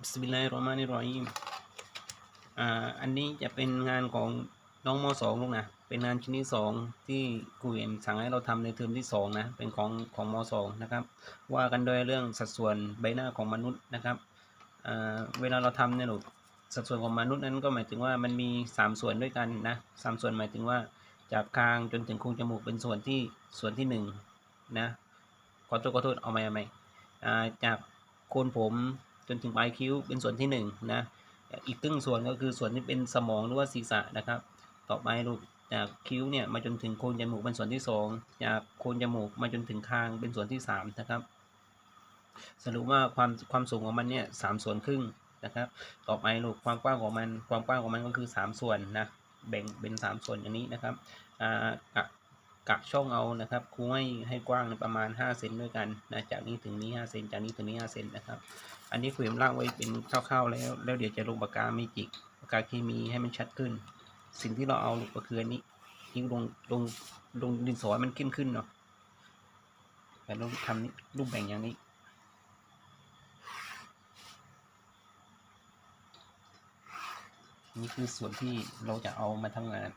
บิสมิลลาฮิรเราะห์มานิรเราะฮีมอ่าอันนี้จะเป็นงานของน้องมสองลูกนะ เป็นงานชิ้นที่สองที่ครูเอ็มสั่งให้เราทำในเทอมที่สองนะ เป็นของของมสองนะครับ ว่ากันโดยเรื่องสัดส่วนใบหน้าของมนุษย์นะครับอ่าเวลาเราทำเนี่ยลูกสัดส่วนของมนุษย์นั้นก็หมายถึงว่ามันมีสามส่วนด้วยกันนะสามส่วนหมายถึงว่าจากคางจนถึงโครงจมูกเป็นส่วนที่ส่วนที่หนึ่งนะขอโทษขอโทษเอาใหม่เอาใหม่จากโคนผม จนถึงปลายคิ้วเป็นส่วนที่หนึ่งนะอีกครึ่งส่วนก็คือส่วนที่เป็นสมองหรือว่าศีรษะนะครับ ต่อไปลูกจากคิ้วเนี่ยมาจนถึงโคนจมูกเป็นส่วนที่สองจากโคนจมูกมาจนถึงคางเป็นส่วนที่สามนะครับ สรุปว่าความความสูงของมันเนี่ยสามส่วนครึ่งนะครับ ต่อไปลูกความกว้างของมันความกว้างของมันก็คือสามส่วนนะแบ่งเป็นสามส่วนอย่างนี้นะครับอ่า กะกช่องเอานะครับคูให้ให้กว้างประมาณ 5 เซนด้วยกันนะจากนี้ถึงนี้ 5 เซนจากนี้ถึงนี้ 5 เซนนะครับ อันนี้ครูเอ็มร่างไว้เป็นคร่าวๆแล้ว แล้วเดี๋ยวจะลงปากกาเมจิกปากกาเคมีให้มันชัดขึ้น สิ่งที่เราเอาลูกก็คืออันนี้ที่ลงลงลงดินสอให้มันเข้มขึ้นเนาะแต่เราทำนี้รูปแบ่งอย่างนี้นี่คือส่วนที่เราจะเอามาทำงาน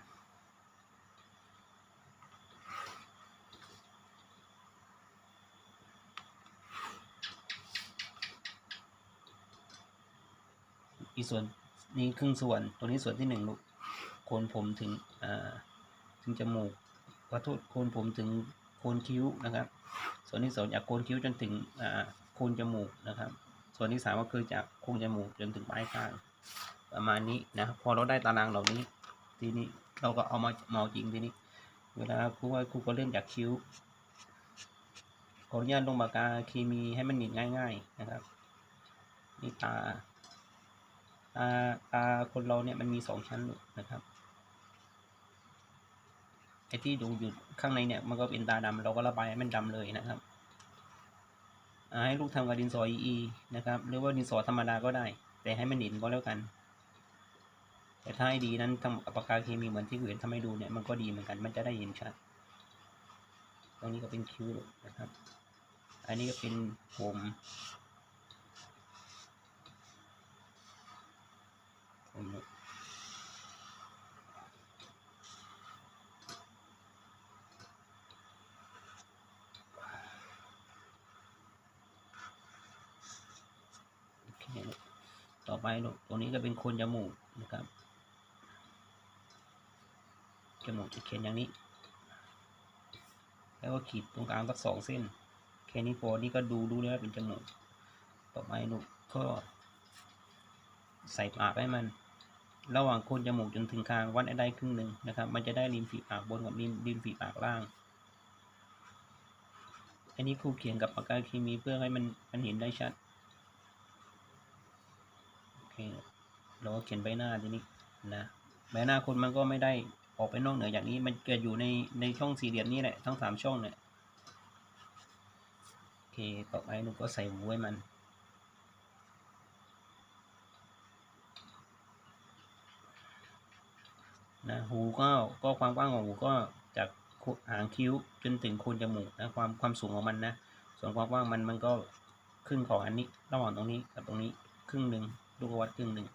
อีกส่วนนี้ครึ่งส่วน ตัวนี้ส่วนที่หนึ่งลูกโคนผมถึงถึงจมูกขอโทษโคนผมถึงโคนคิ้วนะครับ ส่วนที่สองจากโคนคิ้วจนถึงโคนจมูกนะครับ ส่วนที่สามก็คือจากโคนจมูกจนถึงปลายข้างประมาณนี้นะพอเราได้ตารางเหล่านี้ ทีนี้เราก็เอามาเมาจริงทีนี้ เวลาครูว่าครูก็เริ่มจากคิ้วขออนุญาตลงปากกาเคมีให้มันหนีง่าย ๆ นะครับนี่ตา ตาตาคนเราเนี่ยมันมีสองชั้นลูกนะครับไอ้ที่ดูอยู่ข้างในเนี่ยมันก็เป็นตาดำเราก็ระบายให้มันดำเลยนะครับให้ลูกทำกับดินสอ EE นะครับ หรือว่าดินสอธรรมดาก็ได้ แต่ให้มันหนินก็แล้วกัน แต่ถ้าให้ดีนั้นทำกับปากกาเคมีเหมือนที่อื่นทำให้ดูเนี่ยมันก็ดีเหมือนกันมันจะได้เห็นชัดตรงนี้ก็เป็นคิ้วนะครับ อันนี้ก็เป็นผม ต่อไปลูกตรงนี้ก็เป็นโคนจมูกนะครับ จมูกจะเขียนอย่างนี้ แล้วก็ขีดตรงกลางสักสองเส้น แค่นี้พอ นี่ก็ดูดูเลยว่าเป็นจมูก ต่อไปลูกก็ใส่ปากให้มัน ระหว่างโคนจมูกจนถึงคางวัดได้ครึ่งหนึ่งนะครับ มันจะได้ริมฝีปากบนกับริมริมฝีปากล่าง อันนี้ครูเขียนกับปากกาเคมีเพื่อให้มันมันเห็นได้ชัดโอเคเราก็เขียนใบหน้าทีนี้นะใบหน้าคนมันก็ไม่ได้ออกไปนอกเหนือจากนี้ มันเกิดอยู่ในในช่องสี่เหลี่ยมนี้แหละทั้งสามช่องเนี่ยโอเคต่อไปหนูก็ใส่หูไว้มัน นะหูก็ก็ความกว้างของหูก็จากหางคิ้วจนถึงโคนจมูกนะความความสูงของมันนะส่วนความกว้างมันมันก็ครึ่งของอันนี้ระหว่างตรงนี้กับตรงนี้ครึ่งหนึ่งลูกวัดครึ่งหนึ่ง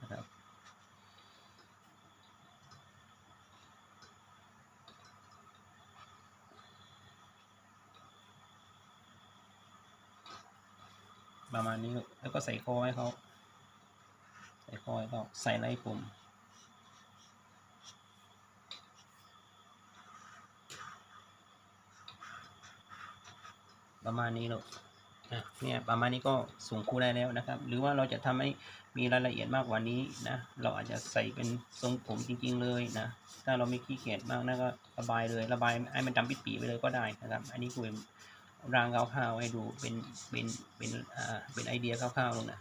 นะครับประมาณนี้แล้วก็ใส่คอให้เขาใส่คอให้เขาใส่ไล่ผม ประมาณนี้ลูกอะเนี่ยประมาณนี้ก็ส่งครูได้แล้วนะครับ หรือว่าเราจะทำให้มีรายละเอียดมากกว่านี้นะเราอาจจะใส่เป็นทรงผมจริง ๆ เลยนะถ้าเราไม่ขี้เกียจมากนะก็ระบายเลย ระบายให้มันดำปิดปีไปเลยก็ได้นะครับ อันนี้ครูเองร่างคร่าวๆให้ดูเป็นเป็นเป็นอ่าเป็นไอเดียคร่าวๆลงนะ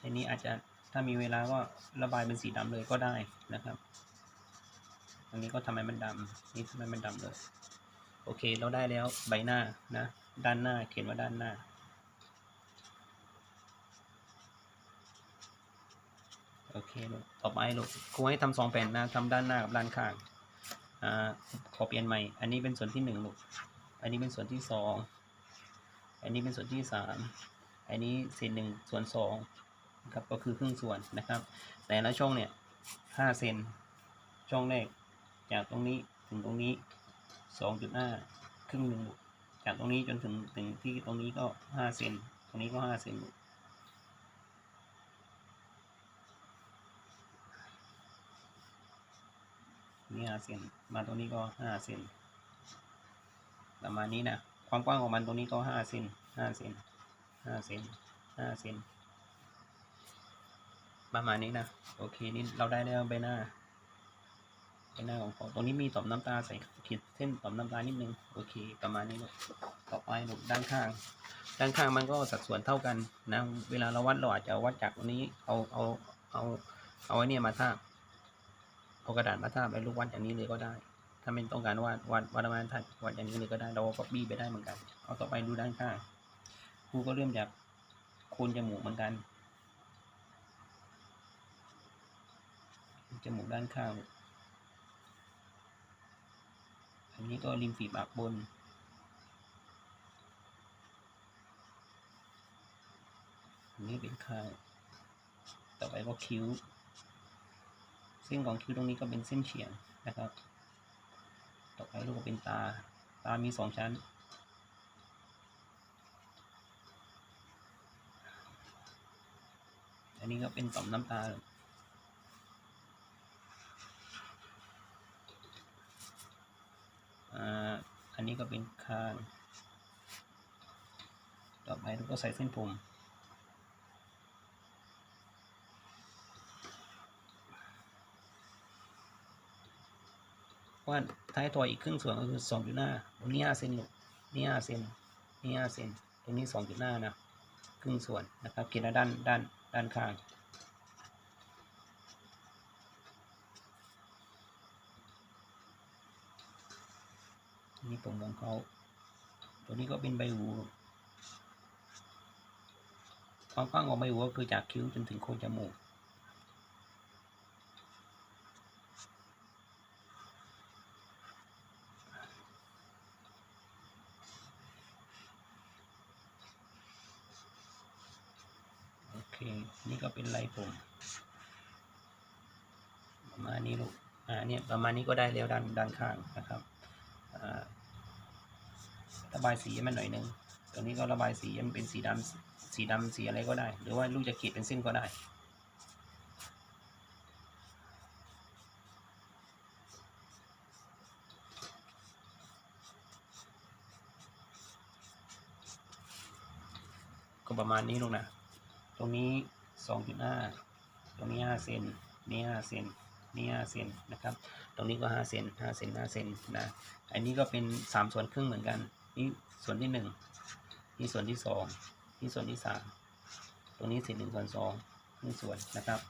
ทีนี้อาจจะถ้ามีเวลาก็ระบายเป็นสีดำเลยก็ได้นะครับ อันนี้ก็ทำให้มันดำนี่ทำให้มันดำเลย โอเค เราได้แล้วใบหน้านะ ด้านหน้าเขียนว่าด้านหน้า โอเคลูกต่อไปลูกครูให้ทำสองแผ่นนะทำด้านหน้ากับด้านข้าง อ่า ขอเปลี่ยนใหม่ อันนี้เป็นส่วนที่หนึ่งลูก อันนี้เป็นส่วนที่สอง อันนี้เป็นส่วนที่สาม อันนี้เศษหนึ่งส่วนสองครับ ก็คือครึ่งส่วนนะครับ แต่ละช่องเนี่ยห้าเซนช่องแรก จากตรงนี้ถึงตรงนี้สองจุดห้าครึ่งหนึ่งจากตรงนี้จนถึงถึงที่ตรงนี้ก็ห้าเซนตรงนี้ก็ห้าเซนนี่ห้าเซนมาตรงนี้ก็ห้าเซนประมาณนี้นะ ความกว้างของมันตรงนี้ก็ห้าเซนห้าเซนห้าเซนห้าเซนประมาณนี้นะ โอเค นี่เราได้แล้วใบหน้า เป็นหน้าของเขาตรงนี้มีต่อมน้ำตาใส่ขีดเส้นต่อมน้ำตานิดนึงโอเค ประมาณนี้ลูกต่อไปลูกด้านข้าง ด้านข้างมันก็สัดส่วนเท่ากันนะเวลาเราวัดเราอาจจะวัดจากตรงนี้เอาเอาเอาเอาไอ้เนี่ยมาทาบเอากระดาษมาทาบไอ้ลูกวัดอย่างนี้เลยก็ได้ ถ้าไม่ต้องการวัดวัดวัดประมาณทัดวัดอย่างนี้เลยก็ได้เราก็บี้ไปได้เหมือนกัน เอาต่อไปดูด้านข้างครูก็เริ่มจากโคนจมูกเหมือนกันจมูกด้านข้าง อั นี้ก็ริมฝีปากบน อันนี้เป็นขาง ต่อไปก็คิ้ว เส้นของคิ้วตรงนี้ก็เป็นเส้นเฉียงนะครับ ต่อไปลูกก็เป็นตา ตามีสองชั้น อันนี้ก็เป็นต่อมน้ำตาอ่า อันนี้ก็เป็นข้างต่อไปเราก็ใส่เส้นผมว่าท้ายทอยอีกครึ่งส่วนก็คือสองจุดห้าตรงนี้ห้าเซนลูกนี่ห้าเซนนี่ห้าเซนตรงนี้สองจุดห้านะครึ่งส่วนนะครับเขียนด้านด้านด้านข้าง นี่ผมของเขาตัวนี้ก็เป็นใบหูความกว้างของใบหูก็คือจากคิ้วจนถึงโคนจมูกโอเคนี่ก็เป็นลายผมประมาณนี้ลูกอ่าเนี่ยประมาณนี้ก็ได้แล้วด้านด้านข้างนะครับอ่า ระบายสีให้มันหน่อยหนึงตัวนี้ก็ระบายสีมันเป็นสีดำสีดำสีอะไรก็ได้ หรือว่าลูกจะขีดเป็นเส้นก็ได้ก็ประมาณนี้ลูกนะ ตรงนี้สองจุดห้าตรงนี้ห้าเซน นี่ห้าเซน นี่ห้าเซนนะครับ ตรงนี้ก็ห้าเซนห้าเซนห้าเซนนะ อันนี้ก็เป็นสามส่วนครึ่งเหมือนกัน นี่ส่วนที่หนึ่งนี่ส่วนที่สองนี่ส่วนที่สามตรงนี้ส่วนหนึ่งส่วนสองนี่ส่วนนะครับ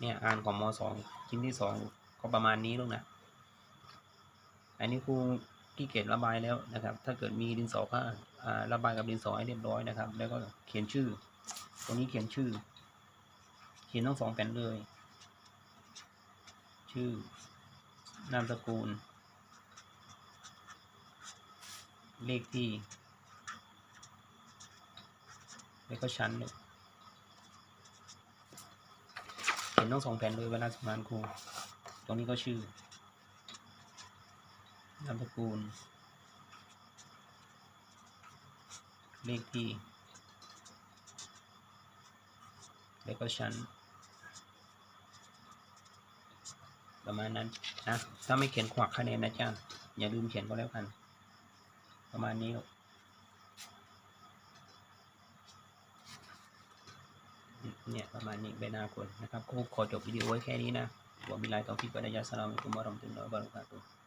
เนี่ยอ่านของมสองชิ้นที่สองก็ประมาณนี้ลูกนะ อันนี้ครูขี้เกียจระบายแล้วนะครับ ถ้าเกิดมีดินสอก็ระบายกับดินสอให้เรียบร้อยนะครับ แล้วก็เขียนชื่อ ตรงนี้เขียนชื่อ เขียนทั้งสองแผ่นเลย ชื่อนามสกุล เลขที่ แล้วก็ชั้นเลยเขียนทั้งสองแผ่นเลยเวลาสมานครู ตรงนี้ก็ชื่อนามสกุลเลขที่ แล้วก็ชั้น ประมาณนั้นนะ ถ้าไม่เขียนขวักคะแนนนะจ๊ะอย่าลืมเขียนก็แล้วกัน ประมาณนี้เนี่ยประมาณนี้ไปหน้าคนนะครับก็ขอจบวิดีโอไว้แค่นี้นะวะบิลลาฮิตอฟิกวะดายะสลามุอะลัยกุมวะเราะมะตุลลอฮิวะบะเราะกาตุฮ์